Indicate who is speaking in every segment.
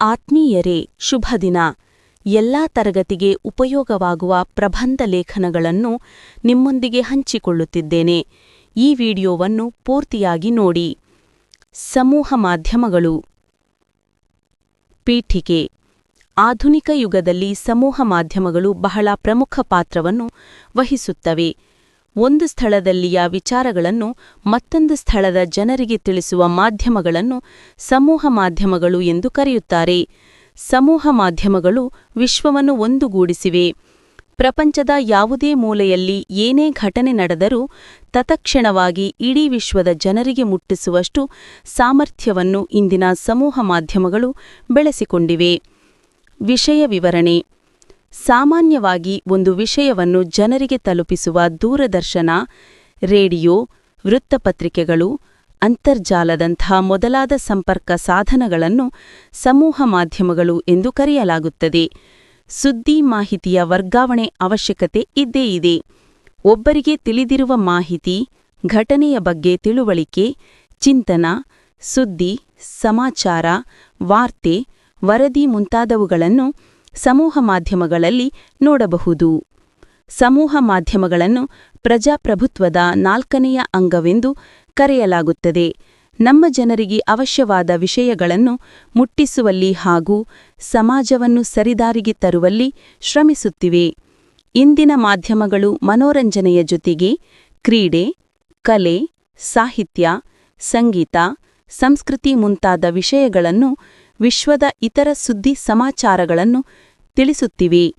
Speaker 1: ಆತ್ಮೀಯರೇ, ಶುಭ ದಿನ. ಎಲ್ಲಾ ತರಗತಿಗೆ ಉಪಯೋಗವಾಗುವ ಪ್ರಬಂಧ ಲೇಖನಗಳನ್ನು ನಿಮ್ಮೊಂದಿಗೆ ಹಂಚಿಕೊಳ್ಳುತ್ತಿದ್ದೇನೆ. ಈ ವಿಡಿಯೋವನ್ನು ಪೂರ್ತಿಯಾಗಿ ನೋಡಿ. ಸಮೂಹ ಮಾಧ್ಯಮಗಳು. ಪೀಠಿಕೆ. ಆಧುನಿಕ ಯುಗದಲ್ಲಿ ಸಮೂಹ ಮಾಧ್ಯಮಗಳು ಬಹಳ ಪ್ರಮುಖ ಪಾತ್ರವನ್ನು ವಹಿಸುತ್ತವೆ. ಒಂದು ಸ್ಥಳದಲ್ಲಿಯ ವಿಚಾರಗಳನ್ನು ಮತ್ತೊಂದು ಸ್ಥಳದ ಜನರಿಗೆ ತಿಳಿಸುವ ಮಾಧ್ಯಮಗಳನ್ನು ಸಮೂಹ ಮಾಧ್ಯಮಗಳು ಎಂದು ಕರೆಯುತ್ತಾರೆ. ಸಮೂಹ ಮಾಧ್ಯಮಗಳು ವಿಶ್ವವನ್ನು ಒಂದುಗೂಡಿಸಿವೆ. ಪ್ರಪಂಚದ ಯಾವುದೇ ಮೂಲೆಯಲ್ಲಿ ಏನೇ ಘಟನೆ ನಡೆದರೂ ತತಕ್ಷಣವಾಗಿ ಇಡೀ ವಿಶ್ವದ ಜನರಿಗೆ ಮುಟ್ಟಿಸುವಷ್ಟು ಸಾಮರ್ಥ್ಯವನ್ನು ಇಂದಿನ ಸಮೂಹ ಮಾಧ್ಯಮಗಳು ಬೆಳೆಸಿಕೊಂಡಿವೆ. ವಿಷಯ ವಿವರಣೆ. ಸಾಮಾನ್ಯವಾಗಿ ಒಂದು ವಿಷಯವನ್ನು ಜನರಿಗೆ ತಲುಪಿಸುವ ದೂರದರ್ಶನ, ರೇಡಿಯೋ, ವೃತ್ತಪತ್ರಿಕೆಗಳು ಅಂತರ್ಜಾಲದಂಥ ಮೊದಲಾದ ಸಂಪರ್ಕ ಸಾಧನಗಳನ್ನು ಸಮೂಹ ಮಾಧ್ಯಮಗಳು ಎಂದು ಕರೆಯಲಾಗುತ್ತದೆ. ಸುದ್ದಿ ಮಾಹಿತಿಯ ವರ್ಗಾವಣೆ ಅವಶ್ಯಕತೆ ಇದ್ದೇ ಇದೆ. ಒಬ್ಬರಿಗೆ ತಿಳಿದಿರುವ ಮಾಹಿತಿ, ಘಟನೆಯ ಬಗ್ಗೆ ತಿಳುವಳಿಕೆ, ಚಿಂತನ, ಸುದ್ದಿ, ಸಮಾಚಾರ, ವಾರ್ತೆ, ವರದಿ ಮುಂತಾದವುಗಳನ್ನು ಸಮೂಹ ಮಾಧ್ಯಮಗಳಲ್ಲಿ ನೋಡಬಹುದು. ಸಮೂಹ ಮಾಧ್ಯಮಗಳನ್ನು ಪ್ರಜಾಪ್ರಭುತ್ವದ ನಾಲ್ಕನೆಯ ಅಂಗವೆಂದು ಕರೆಯಲಾಗುತ್ತದೆ. ನಮ್ಮ ಜನರಿಗೆ ಅವಶ್ಯವಾದ ವಿಷಯಗಳನ್ನು ಮುಟ್ಟಿಸುವಲ್ಲಿ ಹಾಗೂ ಸಮಾಜವನ್ನು ಸರಿದಾರಿಗೆ ತರುವಲ್ಲಿ ಶ್ರಮಿಸುತ್ತಿವೆ. ಇಂದಿನ ಮಾಧ್ಯಮಗಳು ಮನೋರಂಜನೆಯ ಜೊತೆಗೆ ಕ್ರೀಡೆ, ಕಲೆ, ಸಾಹಿತ್ಯ, ಸಂಗೀತ, ಸಂಸ್ಕೃತಿ ಮುಂತಾದ ವಿಷಯಗಳನ್ನು ವಿಶ್ವದ ಇತರ ಸುದ್ದಿ ಸಮಾಚಾರಗಳನ್ನು ತಿಳಿಸುತ್ತಿವೆ.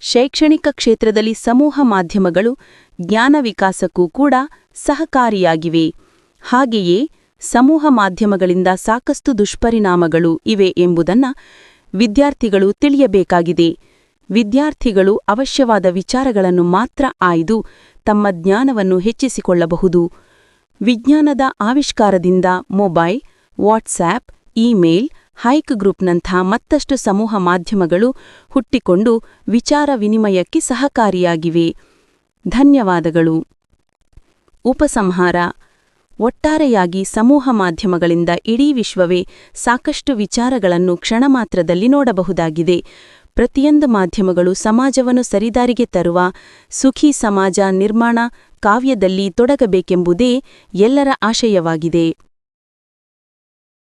Speaker 1: ಶೈಕ್ಷಣಿಕ ಕ್ಷೇತ್ರದಲ್ಲಿ ಸಮೂಹ ಮಾಧ್ಯಮಗಳು ಜ್ಞಾನ ವಿಕಾಸಕ್ಕೂ ಕೂಡ ಸಹಕಾರಿಯಾಗಿವೆ. ಹಾಗೆಯೇ ಸಮೂಹ ಮಾಧ್ಯಮಗಳಿಂದ ಸಾಕಷ್ಟು ದುಷ್ಪರಿಣಾಮಗಳು ಇವೆ ಎಂಬುದನ್ನು ವಿದ್ಯಾರ್ಥಿಗಳು ತಿಳಿಯಬೇಕಾಗಿದೆ. ವಿದ್ಯಾರ್ಥಿಗಳು ಅವಶ್ಯವಾದ ವಿಚಾರಗಳನ್ನು ಮಾತ್ರ ಆಯ್ದು ತಮ್ಮ ಜ್ಞಾನವನ್ನು ಹೆಚ್ಚಿಸಿಕೊಳ್ಳಬಹುದು. ವಿಜ್ಞಾನದ ಆವಿಷ್ಕಾರದಿಂದ ಮೊಬೈಲ್, ವಾಟ್ಸ್ಆ್ಯಪ್, ಇಮೇಲ್ ಹೈಕ್ ಗ್ರೂಪ್ನಂಥ ಮತ್ತಷ್ಟು ಸಮೂಹ ಮಾಧ್ಯಮಗಳು ಹುಟ್ಟಿಕೊಂಡು ವಿಚಾರ ವಿನಿಮಯಕ್ಕೆ ಸಹಕಾರಿಯಾಗಿವೆ. ಧನ್ಯವಾದಗಳು. ಉಪಸಂಹಾರ. ಒಟ್ಟಾರೆಯಾಗಿ ಸಮೂಹ ಮಾಧ್ಯಮಗಳಿಂದ ಇಡೀ ವಿಶ್ವವೇ ಸಾಕಷ್ಟು ವಿಚಾರಗಳನ್ನು ಕ್ಷಣಮಾತ್ರದಲ್ಲಿ ನೋಡಬಹುದಾಗಿದೆ. ಪ್ರತಿಯೊಂದು ಮಾಧ್ಯಮಗಳು ಸಮಾಜವನ್ನು ಸರಿದಾರಿಗೆ ತರುವ ಸುಖಿ ಸಮಾಜ ನಿರ್ಮಾಣ ಕಾವ್ಯದಲ್ಲಿ ತೊಡಗಬೇಕೆಂಬುದೇ ಎಲ್ಲರ ಆಶಯವಾಗಿದೆ.